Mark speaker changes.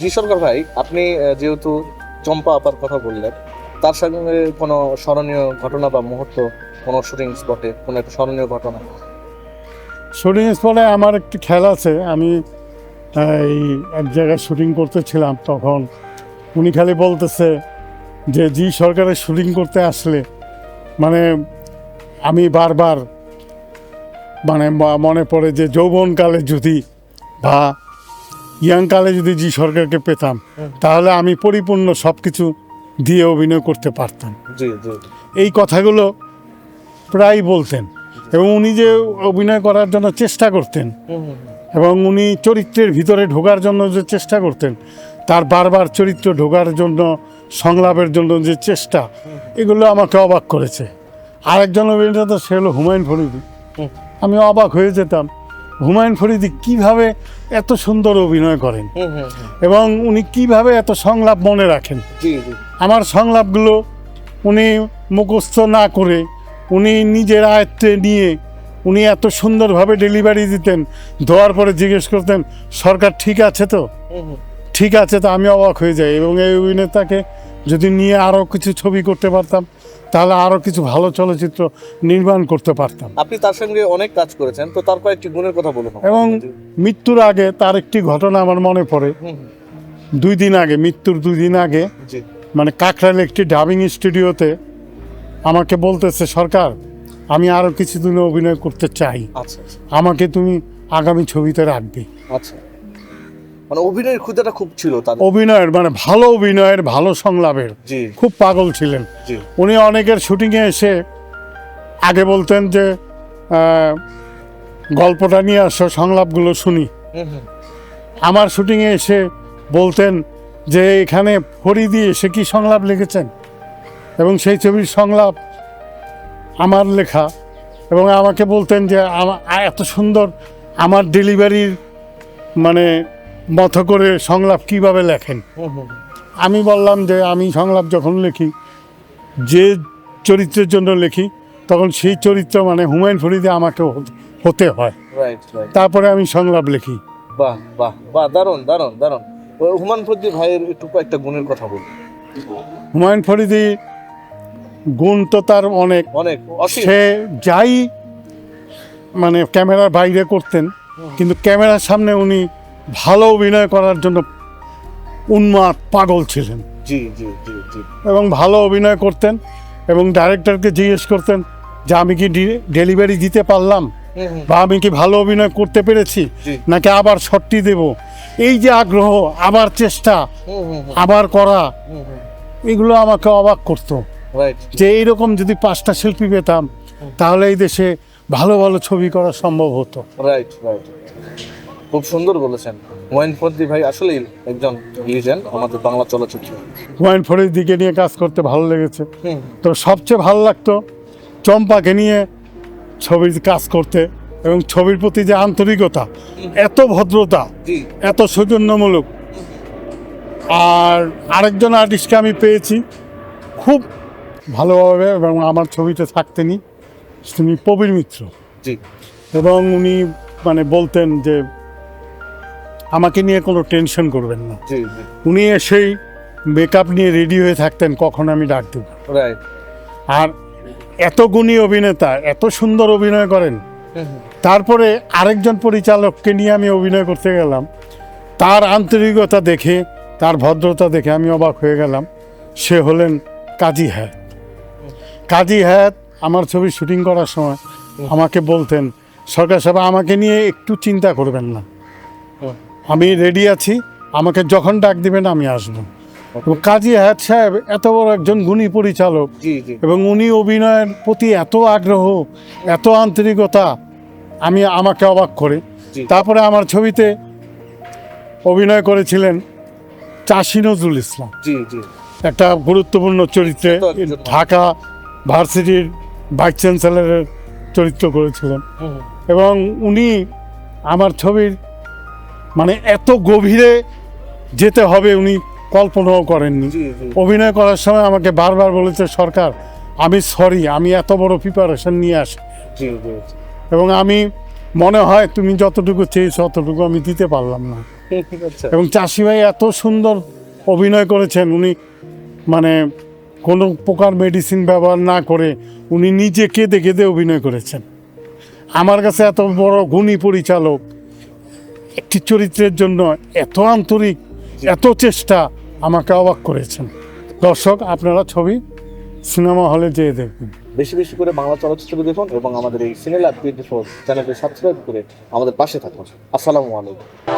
Speaker 1: জি সরকার ভাই, আপনি যেহেতু চম্পা আপার কথা বললেন, তার সঙ্গে কোনো স্মরণীয় ঘটনা বা মুহূর্ত, কোনো শুটিং স্পটে কোনো একটা স্মরণীয় ঘটনা?
Speaker 2: শুটিং স্পটে আমার একটি খেলা আছে। আমি এই এক জায়গায় শুটিং করতেছিলাম তখন। উনি খালি বলতেছে যে, জি সরকারের শুটিং করতে আসলে মানে আমি বারবার মানে মনে পড়ে যে যৌবনকালে যদি বা ইয়াংকালে যদি জি সরকারকে পেতাম তাহলে আমি পরিপূর্ণ সব কিছু দিয়ে অভিনয় করতে পারতাম। এই কথাগুলো প্রায় বলতেন এবং উনি যে অভিনয় করার জন্য চেষ্টা করতেন এবং উনি চরিত্রের ভিতরে ঢোকার জন্য যে চেষ্টা করতেন তার বারবার চরিত্র ঢোকার জন্য সংলাপের জন্য যে চেষ্টা এগুলো আমাকে অবাক করেছে। আরেকজন অভিনেতা তো সে হলো হুমায়ুন ফরিদি। আমি অবাক হয়ে যেতাম হুমায়ুন ফরিদি কীভাবে এত সুন্দর অভিনয় করেন। এবং উনি কীভাবে এত সংলাপ মনে রাখেন আমার সংলাপগুলো উনি মুখস্থ না করে উনি নিজের আয়ত্তে নিয়ে উনি এত সুন্দরভাবে ডেলিভারি দিতেন দেওয়ার পরে জিজ্ঞেস করতেন সরকার ঠিক আছে তো। ঠিক আছে তো আমি অবাক হয়ে যাই এবং এই অভিনেতাকে যদি নিয়ে আরও কিছু ছবি করতে পারতাম তাহলে আরও কিছু ভালো চলচ্চিত্র নির্মাণ করতে পারতাম।
Speaker 1: আপনি তার সঙ্গে অনেক কাজ করেছেন তো তার কয়েকটি গুণের কথা বলুন
Speaker 2: এবং মৃত্যুর আগে তার একটি ঘটনা আমার মনে পড়ে। দুই দিন আগে মৃত্যুর দুই দিন আগে মানে কাকরাইল একটি ডাবিং স্টুডিওতে আমাকে বলতেছে সরকার আমি আরও কিছুদিন অভিনয় করতে চাই।
Speaker 1: আচ্ছা আচ্ছা।
Speaker 2: আমাকে তুমি আগামী ছবিতে রাখবে।
Speaker 1: আচ্ছা। মানে অভিনয়ের ক্ষুদাটা খুব ছিল তার
Speaker 2: অভিনয়ের মানে ভালো অভিনয়ের ভালো সংলাপের। খুব পাগল ছিলেন। উনি অনেকের শুটিংয়ে এসে আগে বলতেন যে গল্পটা নিয়ে আসো সংলাপগুলো শুনি। আমার শুটিংয়ে এসে বলতেন যে এখানে ফরিদি এসে কি সংলাপ লিখেছেন? এবং সেই ছবির সংলাপ আমার লেখা। এবং আমাকে বলতেন যে এত সুন্দর আমার ডেলিভারির মানে মতো করে সংলাপ কীভাবে লেখেন? আমি বললাম যে আমি সংলাপ যখন লিখি যে চরিত্রের জন্য লিখি তখন সেই চরিত্র মানে হুমায়ুন ফরিদে আমাকে হতে- হয়। তারপরে আমি সংলাপ লিখি।
Speaker 1: বাহ বাহ বাহ দারুণ দারুণ দারুণ। ও হুমান ভাইয়ের একটু কয়েকটা গুণের কথা বলুন।
Speaker 2: হুমায়ুন ফরিদি গুণ তো তার অনেক।
Speaker 1: অনেক
Speaker 2: সে যাই মানে ক্যামেরার বাইরে করতেন কিন্তু ক্যামেরার সামনে উনি ভালো অভিনয় করার জন্য উন্মাদ পাগল ছিলেন।
Speaker 1: জি জি জি জি।
Speaker 2: এবং ভালো অভিনয় করতেন এবং ডাইরেক্টরকে জিজ্ঞেস করতেন যে আমি কি ডেলিভারি দিতে পারলাম? বা আমি কি ভালো অভিনয় করতে পেরেছি? নাকি আবার শটটি দেব? এই যে আগ্রহ আবার চেষ্টা আবার করা। এগুলো আমাকে অবাক করতো। যে এইরকম যদি পাঁচটা শিল্পী পেতাম তাহলে এই দেশে ভালো ভালো ছবি করা সম্ভব হতো।
Speaker 1: রাইট রাইট খুব সুন্দর বলেছেন। হুমায়ুন ফদ্দি ভাই আসলেই একজন লিজেন্ড আমাদের বাংলা চলচ্চিত্র।
Speaker 2: হুমায়ুন ফরিদ দিকে নিয়ে কাজ করতে ভালো লেগেছে। তো সবচেয়ে ভালো লাগতো চম্পাকে নিয়ে ছবির কাজ করতে এবং ছবির প্রতি যে আন্তরিকতা এত ভদ্রতা এত সৌজন্যমূলক। আর আরেকজন আর্টিস্টকে আমি পেয়েছি খুব ভালোভাবে এবং আমার ছবিতে থাকতেনি তিনি প্রবীর মিত্র। এবং উনি মানে বলতেন যে আমাকে নিয়ে কোনো টেনশন করবেন না। উনি এসেই মেকআপ নিয়ে রেডি হয়ে থাকতেন কখন আমি ডাক দেব। আর এত গুণী অভিনেতা এত সুন্দর অভিনয় করেন। তারপরে আরেকজন পরিচালককে নিয়ে আমি অভিনয় করতে গেলাম। তার আন্তরিকতা দেখে তার ভদ্রতা দেখে আমি অবাক হয়ে গেলাম। সে হলেন কাজী হায়াত। কাজী হায়াত আমার ছবি শুটিং করার সময় আমাকে বলতেন সরকার সাহেব আমাকে নিয়ে একটু চিন্তা করবেন না। আমি রেডি আছি। আমাকে যখন ডাক দিবেন আমি আসব। কাজী হায়াত সাহেব এত বড় একজন গুণী পরিচালক এবং উনি অভিনয়ের প্রতি এত আগ্রহ এত আন্তরিকতা আমি আমাকে অবাক করে। তারপরে আমার ছবিতে অভিনয় করেছিলেন চাষি নজরুল ইসলাম। একটা গুরুত্বপূর্ণ চরিত্রে ঢাকা ভার্সিটির ভাইস চ্যান্সেলরের চরিত্র করেছিলেন। এবং উনি আমার ছবির মানে এত গভীরে যেতে হবে উনি কল্পনাও করেননি। অভিনয় করার সময় আমাকে বারবার বলেছে সরকার আমি সরি আমি এত বড় প্রিপারেশন নিয়ে আসি। এবং আমি মনে হয় তুমি যতটুকু চেয়েছো ততটুকু আমি দিতে পারলাম না।
Speaker 1: আচ্ছা।
Speaker 2: এবং চাষি ভাই এত সুন্দর অভিনয় করেছেন উনি মানে কোনো প্রকার মেডিসিন ব্যবহার না করে উনি নিজে কেঁদে কেঁদে অভিনয় করেছেন। আমার কাছে এত বড় গুণী পরিচালক একটি চরিত্রের জন্য এত আন্তরিক, এত চেষ্টা আমাকে অবাক করেছেন। দর্শক, আপনারা ছবি সিনেমা হলে যেয়ে দেখবেন।
Speaker 1: বেশি বেশি করে বাংলা চলচ্চিত্র দেখুন এবং আমাদের এই সিনেমা চ্যানেলটি সাবস্ক্রাইব করে আমাদের পাশে থাকুন। আসসালামু আলাইকুম।